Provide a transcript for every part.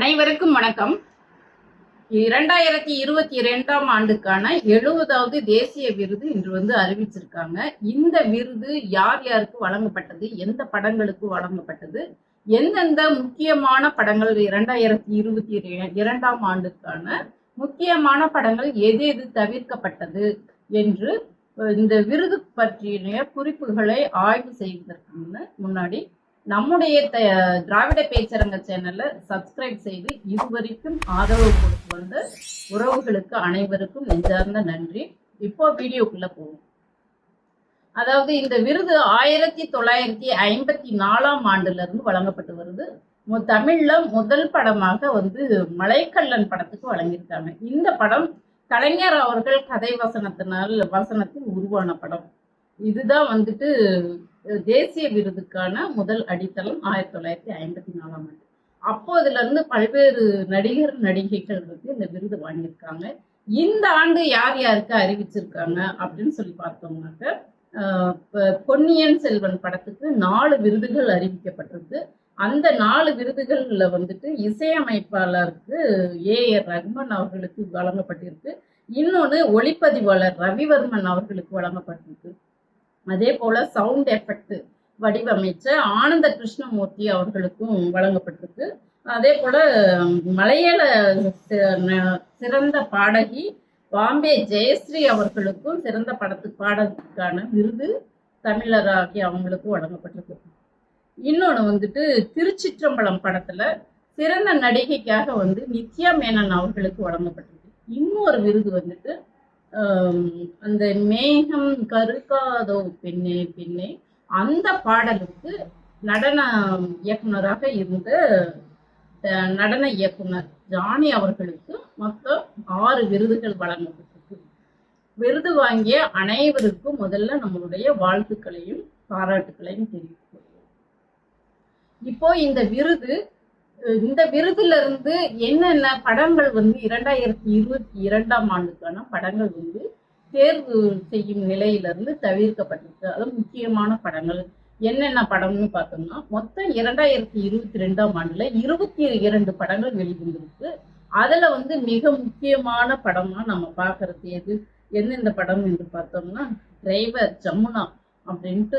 அனைவருக்கும் வணக்கம். இரண்டாயிரத்தி இருபத்தி இரண்டாம் ஆண்டுக்கான எழுபதாவது தேசிய விருது இன்று வந்து அறிவிச்சிருக்காங்க. இந்த விருது யார் யாருக்கு வழங்கப்பட்டது? எந்த படங்களுக்கு வழங்கப்பட்டது? எந்தெந்த முக்கியமான படங்கள் இரண்டாயிரத்தி இருபத்தி இரண்டாம் ஆண்டுக்கான முக்கியமான படங்கள் எது எது தவிர்க்கப்பட்டது என்று இந்த விருது பற்றிய குறிப்புகளை ஆய்வு செய்வதற்கு முன்னாடி நம்முடைய த- திராவிட பேச்சரங்க சேனலை சப்ஸ்கிரைப் செய்து இதுவரைக்கும் ஆதரவு கொடுத்து வந்த உறவுகளுக்கு அனைவருக்கும் நெஞ்சார்ந்த நன்றி. இப்போ வீடியோக்குள்ள போவோம். அதாவது இந்த விருது ஆயிரத்தி தொள்ளாயிரத்தி ஐம்பத்தி நாலாம் ஆண்டுல இருந்து வழங்கப்பட்டு வருது. தமிழ்ல முதல் படமாக வந்து மலைக்கல்லன் படத்துக்கு வழங்கியிருக்காங்க. இந்த படம் கலைஞர் அவர்கள் கதை வசனத்தினால் வசனத்தில் உருவான படம். இதுதான் வந்துட்டு தேசிய விருதுக்கான முதல் அடித்தளம் ஆயிரத்தி தொள்ளாயிரத்தி ஐம்பத்தி நாலாம் ஆண்டு. அப்போதுல இருந்து பல்வேறு நடிகர் நடிகைகள் வந்து இந்த விருது வாங்கியிருக்காங்க. இந்த ஆண்டு யார் யாருக்கு அறிவிச்சிருக்காங்க அப்படின்னு சொல்லி பார்த்தோம்னாக்க அஹ், பொன்னியின் செல்வன் படத்துக்கு நாலு விருதுகள் அறிவிக்கப்பட்டிருக்கு. அந்த நாலு விருதுகள்ல வந்துட்டு இசையமைப்பாளருக்கு ஏ. ஆர். ரஹ்மான் அவர்களுக்கு வழங்கப்பட்டிருக்கு. இன்னொன்று ஒளிப்பதிவாளர் ரவிவர்மன் அவர்களுக்கு வழங்கப்பட்டிருக்கு. அதே போல சவுண்ட் எஃபெக்ட் வடிவமைச்ச ஆனந்த கிருஷ்ணமூர்த்தி அவர்களுக்கும் வழங்கப்பட்டிருக்கு. அதே போல மலையாள சிறந்த பாடகி பாம்பே ஜெயஸ்ரீ அவர்களுக்கும் சிறந்த படத்து பாடலுக்கான விருது தமிழராகி அவங்களுக்கும் வழங்கப்பட்டிருக்கு. இன்னொன்று வந்துட்டு திருச்சிற்றம்பலம் படத்துல சிறந்த நடிகைக்காக வந்து நித்யா மேனன் அவர்களுக்கு வழங்கப்பட்டிருக்கு. இன்னொரு விருது வந்துட்டு அந்த மேகம் கருக்காதோ பெண்ணே பெண்ணே. அந்த பாடலுக்கு நடன இயக்குனராக இருந்த நடன இயக்குனர் ஜானி அவர்களுக்கு மொத்தம் ஆறு விருதுகள் வழங்கப்பட்டிருக்கு. விருது வாங்கிய அனைவருக்கும் முதல்ல நம்மளுடைய வாழ்த்துக்களையும் பாராட்டுக்களையும் தெரிவித்து இப்போ இந்த விருது இந்த விருதுல இருந்து என்னென்ன படங்கள் வந்து இரண்டாயிரத்தி இருபத்தி இரண்டாம் ஆண்டுக்கான படங்கள் வந்து தேர்வு செய்யும் நிலையிலிருந்து தவிர்க்கப்பட்டிருக்கு. அது முக்கியமான படங்கள். என்னென்ன படம்னு பார்த்தோம்னா மொத்தம் இரண்டாயிரத்தி இருபத்தி ரெண்டாம் ஆண்டுல இருபத்தி இரண்டு படங்கள் வெளிவந்திருக்கு. அதுல வந்து மிக முக்கியமான படமா நம்ம பாக்குறது எது? எந்தெந்த படம் என்று பார்த்தோம்னா டிரைவர் ஜமுனா அப்படின்ட்டு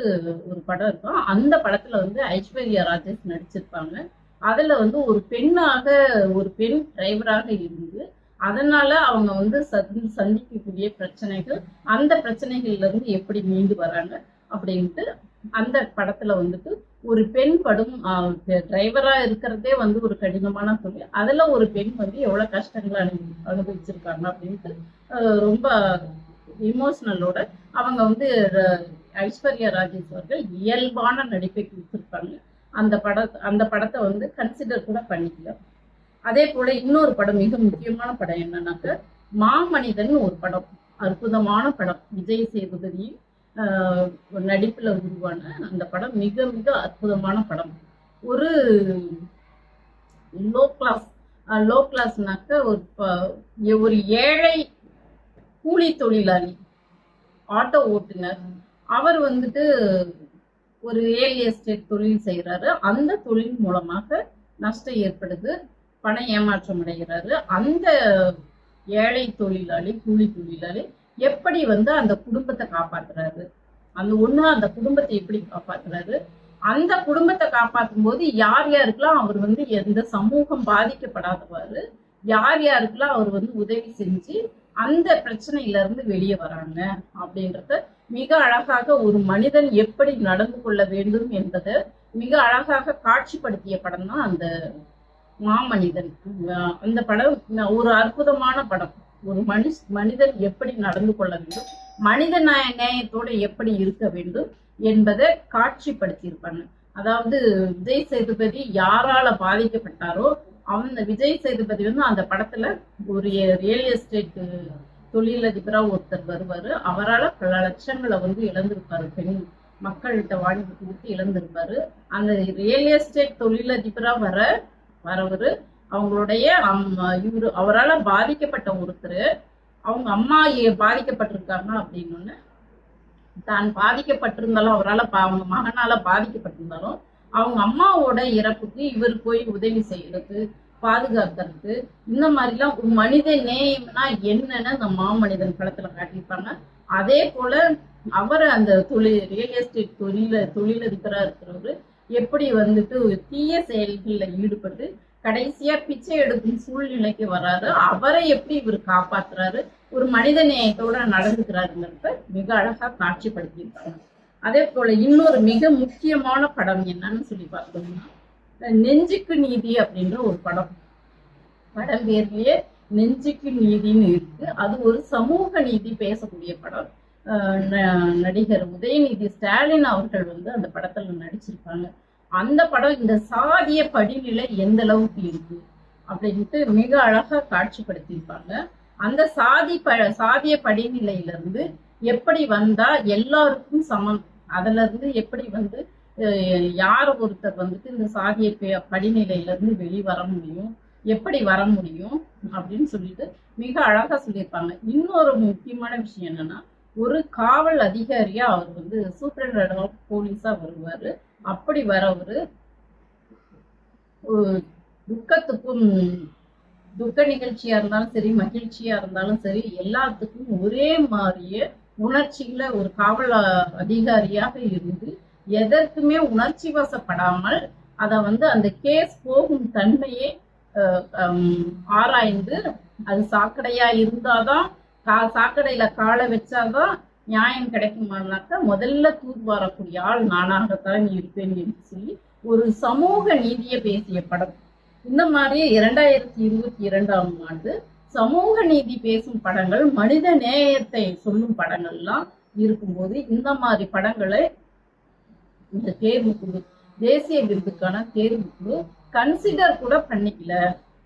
ஒரு படம் இருக்கும். அந்த படத்துல வந்து ஐஸ்வர்யா ராஜேஷ் நடிச்சிருப்பாங்க. அதுல வந்து ஒரு பெண்ணாக ஒரு பெண் டிரைவராக இருந்து அதனால அவங்க வந்து சந்தி- சந்திக்கக்கூடிய பிரச்சனைகள் அந்த பிரச்சனைகள்ல இருந்து எப்படி மீண்டு வராங்க அப்படின்ட்டு அந்த படத்துல வந்துட்டு ஒரு பெண் படும் டிரைவரா இருக்கிறதே வந்து ஒரு கடினமான தொழில். அதுல ஒரு பெண் வந்து எவ்வளவு கஷ்டங்களை அனுபவி அனுபவிச்சிருக்காங்க அப்படின்ட்டு ரொம்ப இமோஷனலோட அவங்க வந்து ஐஸ்வர்யா ராஜேஷ் அவர்கள் இயல்பான நடிப்பை கொடுத்திருப்பாங்க. அந்த பட அந்த படத்தை வந்து கன்சிடர் கூட பண்ணிக்கல. அதே போல இன்னொரு படம் மிக முக்கியமான படம் என்னன்னாக்க மாமனிதன் ஒரு படம். அற்புதமான படம். விஜய் சேதுபதி ஆஹ், நடிப்புல உருவான அந்த படம் மிக மிக அற்புதமான படம். ஒரு லோ கிளாஸ் லோ கிளாஸ்னாக்க ஒரு ப- ஒரு ஏழை கூலி தொழிலாளி ஆட்டோ ஓட்டுநர். அவர் வந்துட்டு ஒரு ரியல் எஸ்டேட் தொழில் செய்கிறாரு அந்த தொழில் மூலமாக நஷ்டம் ஏற்படுது பண ஏமாற்றம் அடைகிறாரு. அந்த ஏழை தொழிலாளி கூலி தொழிலாளி எப்படி வந்து அந்த குடும்பத்தை காப்பாத்துறாரு? அந்த ஒண்ணு அந்த குடும்பத்தை எப்படி காப்பாத்துறாரு? அந்த குடும்பத்தை காப்பாற்றும் போது யார் யாருக்கெல்லாம் அவர் வந்து எந்த சமூகம் பாதிக்கப்படாதவாறு யார் யாருக்கெல்லாம் அவர் வந்து உதவி செஞ்சு அந்த பிரச்சனையில இருந்து வெளியே வராங்க அப்படின்றத மிக அழகாக ஒரு மனிதன் எப்படி நடந்து கொள்ள வேண்டும் என்பதை மிக அழகாக காட்சிப்படுத்திய படம் தான் அந்த மாமனிதன். அந்த படம் ஒரு அற்புதமான படம். ஒரு மனுஷ் மனிதன் எப்படி நடந்து கொள்ள வேண்டும் மனித நியாய- எப்படி இருக்க வேண்டும் என்பதை காட்சிப்படுத்தியிருப்பாங்க. அதாவது விஜய் சேதுபதி யாரால பாதிக்கப்பட்டாரோ அந்த விஜய் சேதுபதி வந்து அந்த படத்துல ஒரு ரியல் எஸ்டேட் தொழிலதிபரா ஒருத்தர் வருவாரு. அவரால் பல லட்சங்களை வந்து இழந்திருப்பாரு. பெண் மக்கள்கிட்ட வாங்கி கொடுத்து இழந்திருப்பாரு. அந்த ரியல் எஸ்டேட் தொழிலதிபரா வர வரவர் அவங்களுடைய அம்- இவரு அவரால் பாதிக்கப்பட்ட ஒருத்தர் அவங்க அம்மா ஏ- பாதிக்கப்பட்டிருக்காங்க அப்படின்னு தான் பாதிக்கப்பட்டிருந்தாலும் அவரால் அவங்க மகனால பாதிக்கப்பட்டிருந்தாலும் அவங்க அம்மாவோட இறப்புக்கு இவர் போய் உதவி செய்யறது பாதுகாத்துறது இந்த மாதிரிலாம் ஒரு மனித நேயம்னா என்னன்னு அந்த மாமனிதன் படத்துல காட்டியிருப்பாங்க. அதே போல அவர் அந்த தொழில் ரியல் எஸ்டேட் தொழில தொழிலதிபராக இருக்கிறவரு எப்படி வந்துட்டு தீய செயல்களில் ஈடுபட்டு கடைசியா பிச்சை எடுக்கும் சூழ்நிலைக்கு வராரு அவரை எப்படி இவர் காப்பாத்துறாரு? ஒரு மனித நேயத்தோட நடந்துக்கிறாருங்கிறத மிக அழகா காட்சிப்படுத்தியிருக்காங்க. அதே போல இன்னொரு மிக முக்கியமான படம் என்னன்னு சொல்லி பார்த்தோம்னா நெஞ்சுக்கு நீதி அப்படின்ற ஒரு படம். படம் பேர்லயே நெஞ்சுக்கு நீதின்னு இருக்கு. அது ஒரு சமூக நீதி பேசக்கூடிய படம். ந- நடிகர் உதயநிதி ஸ்டாலின் அவர்கள் வந்து அந்த படத்துல நடிச்சிருப்பாங்க. அந்த படம் இந்த சாதிய படிநிலை எந்த அளவுக்கு இருக்கு அப்படின்ட்டு மிக அழகா காட்சிப்படுத்தியிருப்பாங்க. அந்த சாதி ப சாதிய படிநிலையில இருந்து எப்படி வந்தா எல்லாருக்கும் சமம்? அதுல இருந்து எப்படி வந்து யார் ஒருத்தர் வந்துட்டு இந்த சாதிய ப- படிநிலையில இருந்து வெளிவர முடியும்? எப்படி வர முடியும்? அப்படின்னு சொல்லிட்டு மிக அழகா சொல்லியிருப்பாங்க. இன்னொரு முக்கியமான விஷயம் என்னன்னா ஒரு காவல் அதிகாரியா அவர் வந்து சூப்பரண்ட் போலீஸா வருவாரு. அப்படி வரவர் ஒரு துக்கத்துக்கும் துக்க நிகழ்ச்சியா இருந்தாலும் சரி மகிழ்ச்சியா இருந்தாலும் சரி எல்லாத்துக்கும் ஒரே மாதிரியே உணர்ச்சியில ஒரு காவல் அதிகாரியாக இருந்து எதற்குமே உணர்ச்சி வசப்படாமல் அதை வந்து அந்த கேஸ் போகும் தன்மையே ஆராய்ந்து அது சாக்கடையா இருந்தாதான் கா- சாக்கடையில காலை வச்சாதான் நியாயம் கிடைக்குமானாக்கா முதல்ல தூர்வாரக்கூடிய ஆள் நானாகத்தான் இருப்பேன் என்று சொல்லி ஒரு சமூக நீதியை பேசிய படம். இந்த மாதிரி இரண்டாயிரத்தி இருபத்தி இரண்டாம் ஆண்டு சமூக நீதி பேசும் படங்கள் மனித நேயத்தை சொல்லும் படங்கள்லாம் இருக்கும்போது இந்த மாதிரி படங்களை இந்த தேர்வு குழு தேசிய விருதுக்கான தேர்வு குழு கன்சிடர் கூட பண்ணிக்கல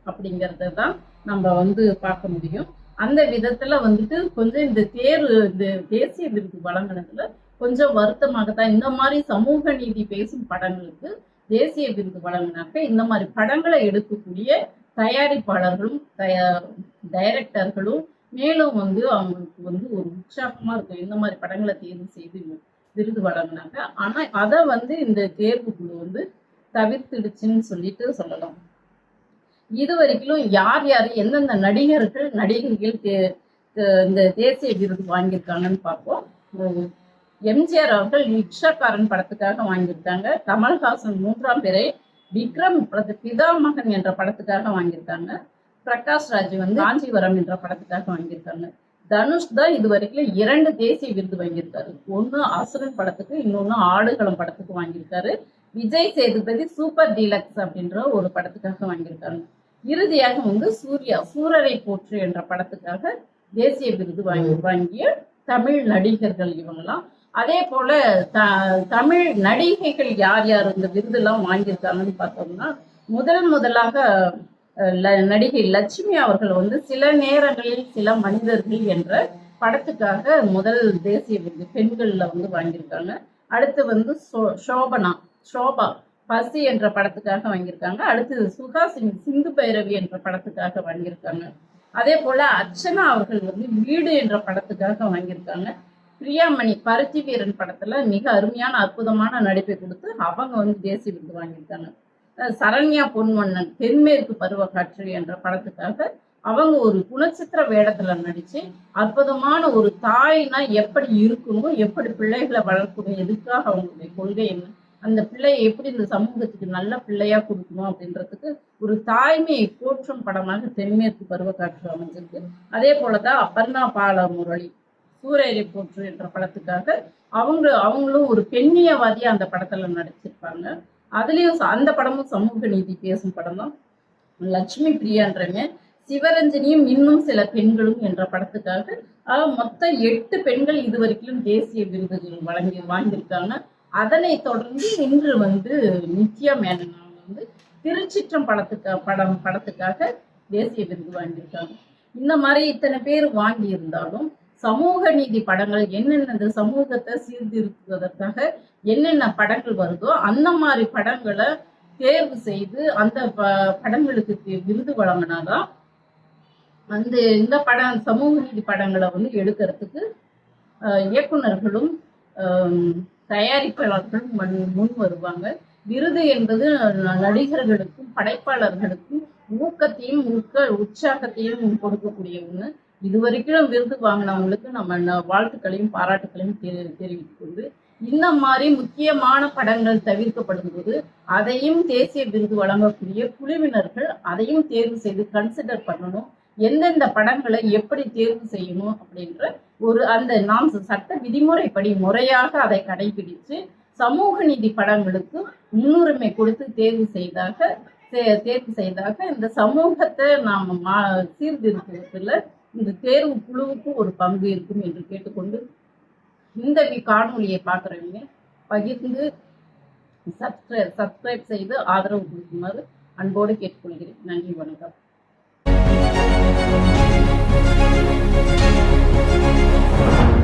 அப்படிங்கறத தான் நம்ம வந்து பார்க்க முடியும். அந்த விதத்துல வந்துட்டு கொஞ்சம் இந்த தேர்வு இந்த தேசிய விருது வழங்கினதுல கொஞ்சம் வருத்தமாக தான் இந்த மாதிரி சமூக நீதி பேசும் படங்களுக்கு தேசிய விருது வழங்கினாக்க இந்த மாதிரி படங்களை எடுக்கக்கூடிய தயாரிப்பாளர்களும் தயா டைரக்டர்களும் மேலும் வந்து அவங்களுக்கு வந்து ஒரு உற்சாகமா இருக்கும். இந்த மாதிரி படங்களை தேர்வு செய்து விருது வழங்கினாங்க ஆனா அதை வந்து இந்த தேர்வு குழு வந்து தவிர்த்துடுச்சுன்னு சொல்லிட்டு சொல்லலாம். இது வரைக்கும் யார் யார் எந்தெந்த நடிகர்கள் நடிகைகள் இந்த தேசிய விருது வாங்கியிருக்காங்கன்னு பார்ப்போம். எம்ஜிஆர் அவர்கள் ரிக்ஷாக்காரன் படத்துக்காக வாங்கியிருக்காங்க. கமல்ஹாசன் மூன்றாம் பேரை விக்ரம் பிதாமகன் என்ற படத்துக்காக வாங்கியிருக்காங்க. பிரகாஷ் ராஜ் வந்து காஞ்சிவரம் என்ற படத்துக்காக வாங்கியிருக்காங்க. தனுஷ் தான் இது வரைக்கும் இரண்டு தேசிய விருது வாங்கியிருக்காரு. ஒன்னு அசுரன் படத்துக்கு இன்னொன்னு ஆடுகளம் படத்துக்கு வாங்கியிருக்காரு. விஜய் சேதுபதி சூப்பர் டீலக்ஸ் அப்படின்ற ஒரு படத்துக்காக வாங்கியிருக்காங்க. இறுதியாக வந்து சூர்யா சூரரை போற்று என்ற படத்துக்காக தேசிய விருது வாங்கி வாங்கிய தமிழ் நடிகர்கள் இவங்கெல்லாம். அதே போல த தமிழ் நடிகைகள் யார் யார் இந்த விருதெல்லாம் வாங்கியிருக்காங்கன்னு பார்த்தோம்னா முதல் முதலாக நடிகை லட்சுமி அவர்கள் வந்து சில நேரங்களில் சில மனிதர்கள் என்ற படத்துக்காக முதல் தேசிய விருது பெண்கள்ல வந்து வாங்கியிருக்காங்க. அடுத்து வந்து சோ- சோபனா. சோபா பசி என்ற படத்துக்காக வாங்கியிருக்காங்க. அடுத்து சிங் சிந்து பைரவி என்ற படத்துக்காக வாங்கியிருக்காங்க. அதே போல அர்ச்சனா அவர்கள் வந்து வீடு என்ற படத்துக்காக வாங்கியிருக்காங்க. பிரியாமணி பருத்தி வீரன் படத்துல மிக அருமையான அற்புதமான நடிப்பை கொடுத்து அவங்க வந்து தேசிய விருது வாங்கியிருக்காங்க. சரண்யா பொன்வண்ணன் தென்மேற்கு பருவக்காற்று என்ற படத்துக்காக அவங்க ஒரு குணச்சித்திர வேடத்துல நடிச்சு அற்புதமான ஒரு தாய்னா எப்படி இருக்கணும் எப்படி பிள்ளைகளை வளர்க்கணும் எதுக்காக அவங்களுடைய கொள்கை என்ன அந்த பிள்ளையை எப்படி இந்த சமூகத்துக்கு நல்ல பிள்ளையா கொடுக்கணும் அப்படின்றதுக்கு ஒரு தாய்மையை போற்றும் படமாக தென்மேற்கு பருவக்காற்று அமைஞ்சிருக்கு. அதே போலதான் அப்பர்ணா பால முரளி சூரியரை போற்று என்ற படத்துக்காக அவங்க அவங்களும் ஒரு பெண்ணியவாதியா அந்த படத்துல நடிச்சிருப்பாங்க. அதுலயும் அந்த படமும் சமூக நீதி பேசும் படம் தான் லட்சுமி பிரியான்றவங்க சிவரஞ்சனியும் இன்னும் சில பெண்களும் என்ற படத்துக்காக ஆஹ், மொத்தம் எட்டு பெண்கள் இதுவரைக்கும் தேசிய விருதுகள் வழங்கி வாங்கியிருக்காங்க. அதனை தொடர்ந்து இன்று வந்து நித்யா மேனன் அவங்க வந்து திருச்சிற்றம் படத்துக்கு படம் படத்துக்காக தேசிய விருது வாங்கியிருக்காங்க. இந்த மாதிரி இத்தனை பேர் வாங்கி இருந்தாலும் சமூக நீதி படங்கள் என்னென்ன இந்த சமூகத்தை சீர்திருத்துவதற்காக என்னென்ன படங்கள் வருதோ அந்த மாதிரி படங்களை தேர்வு செய்து அந்த ப- படங்களுக்கு விருது வழங்கினாதான் அந்த இந்த படம் சமூக நீதி படங்களை வந்து எடுக்கிறதுக்கு அஹ், தயாரிப்பாளர்கள் முன் முன் வருவாங்க. விருது என்பது நடிகர்களுக்கும் படைப்பாளர்களுக்கும் ஊக்கத்தையும் ஊக்க உற்சாகத்தையும் கொடுக்கக்கூடிய ஒண்ணு இதுவரைக்கும் விருது வாங்கினவங்களுக்கு நம்ம வாழ்த்துக்களையும் பாராட்டுகளையும் தெரி- தெரிவித்துக் கொண்டு இந்த மாதிரி முக்கியமான படங்கள் தவிர்க்கப்படும் போது அதையும் தேசிய விருது வழங்கக்கூடிய குழுவினர்கள் அதையும் தேர்வு செய்து கன்சிடர் பண்ணணும். எந்தெந்த படங்களை எப்படி தேர்வு செய்யணும் அப்படின்ற ஒரு அந்த நாம் சட்ட விதிமுறைப்படி முறையாக அதை கடைபிடித்து சமூக நீதி படங்களுக்கு முன்னுரிமை கொடுத்து தேர்வு செய்தாக தே- தேர்வு செய்தாக இந்த சமூகத்தை நாம் மா சீர்திருத்தத்தில் இந்த தேர்வு குழுவுக்கு ஒரு பங்கு இருக்கும் என்று கேட்டுக்கொண்டு இந்த வி- காணொளியை பார்க்குறவங்க பகிர்ந்து சப்ஸ்கிரைப் சப்ஸ்கிரைப் செய்து ஆதரவு கொடுக்குமாறு அன்போடு கேட்டுக்கொள்கிறேன். நன்றி வணக்கம். thank you